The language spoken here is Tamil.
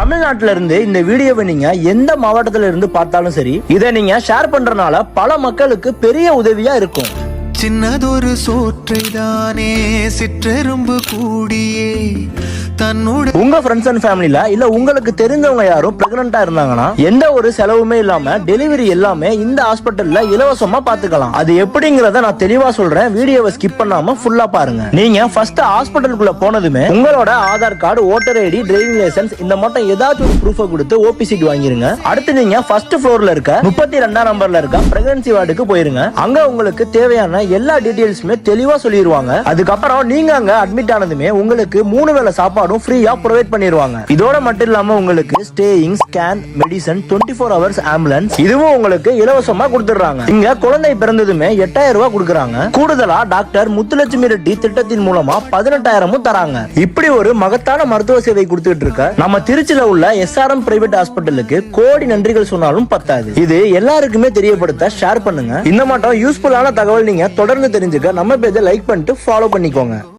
தமிழ்நாட்டில இருந்து இந்த வீடியோவை நீங்க எந்த மாவட்டத்துல இருந்து பார்த்தாலும் சரி இதை நீங்க ஷேர் பண்றதுனால பல மக்களுக்கு பெரிய உதவியா இருக்கும். சின்னதொரு சோற்றைதானே சிற்றெரும்பு கூடியே தன்னோட உங்க ஃப்ரெண்ட்ஸ் அண்ட் ஃபேமிலில இல்ல உங்களுக்கு தெரிஞ்சவங்க யாரும் பிரெக்னண்டா இருந்தாங்கன்னா எந்த ஒரு செலவுமே இல்லாம டெலிவரி எல்லாமே இந்த ஹாஸ்பிட்டல்ல இலவசமா பாத்துக்கலாம். அது எப்படிங்கறத நான் தெளிவா சொல்றேன். வீடியோவை ஸ்கிப் பண்ணாம ஃபுல்லா பாருங்க. நீங்க ஃபர்ஸ்ட் ஹாஸ்பிட்டலுக்குள்ள போனதுமே உங்களோட Aadhaar card voter ID driving licence இந்த மட்டும் ஏதாச்சும் ஒரு ப்ரூஃப கொடுத்து ஓபி சீட் வாங்கிருங்க. அடுத்து நீங்க ஃபர்ஸ்ட் ஃப்ளோர்ல இருக்க முப்பத்தி ரெண்டாம் நம்பர்ல இருக்க பிரெக்னன்சி வார்டுக்கு போயிருங்க. அங்க உங்களுக்கு தேவையான எல்லா டீடைல்ஸுமே தெளிவா சொல்லிடுவாங்க அதுக்கப்புறம் நீங்க அங்க அட்மிட் ஆனதுமே உங்களுக்கு மூணு வேளை சாப்பாடும் ஃப்ரீயா ப்ரொவைட் பண்ணிடுவாங்க இதோட மட்டும் இல்லாம உங்களுக்கு staying scan medicine twenty four hours ambulance இதுவும் உங்களுக்கு இலவசமா கொடுத்துடுறாங்க. இங்க குழந்தை பிறந்ததுமே எட்டாயிரம் ரூபாய் கொடுக்குறாங்க. கூடுதலா டாக்டர் முத்துலட்சுமி ரெட்டி திட்டத்தின் மூலமா பதினெட்டாயிரமும் தராங்க. இப்படி ஒரு மகத்தான மருத்துவ சேவை கொடுத்துட்டு இருக்க நம்ம திருச்சியில உள்ள எஸ்ஆர்எம் பிரைவேட் ஹாஸ்பிட்டலுக்கு கோடி நன்றிகள் சொன்னாலும் பத்தாது. இது எல்லாருக்குமே தெரியப்படுத்த ஷேர் பண்ணுங்க. இந்த மட்டும் யூஸ்ஃபுல்லான தகவல் நீங்க தொடர்ந்து தெரிஞ்சுக்க நம்ம பேஜை லைக் பண்ணிட்டு ஃபாலோ பண்ணிக்கோங்க.